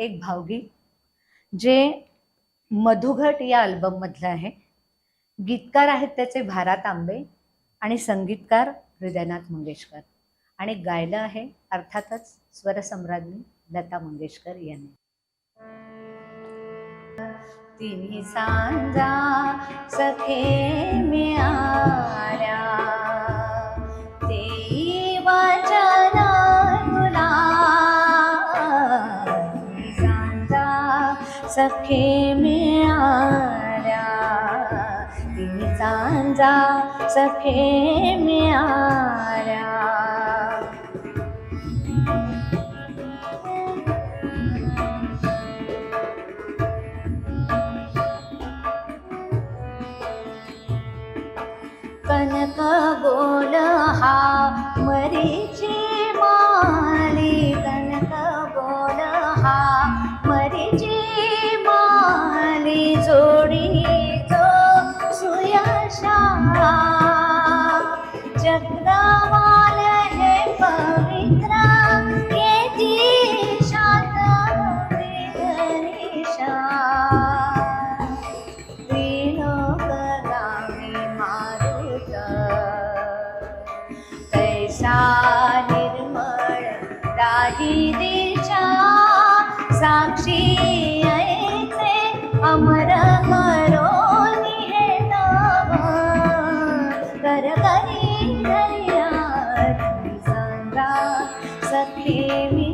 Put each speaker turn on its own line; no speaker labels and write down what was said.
एक भावगीत जे मधुघट या अल्बममधलं आहे. गीतकार आहेत त्याचे भारत आंबे आणि संगीतकार हृदयनाथ मंगेशकर. आणि गायलं आहे अर्थातच स्वरसम्राज्ञी लता मंगेशकर यांनी. तिन्ही सांजा सखे मिळाल्या सखे मिळाल्या तिचा जा सखे मिळाल्या कनक गोल हा मरीची माली. कनक गोल हा चक्रव पवि्रा केति शानि निरोमि मानु निर्मि दिशा साक्षी me.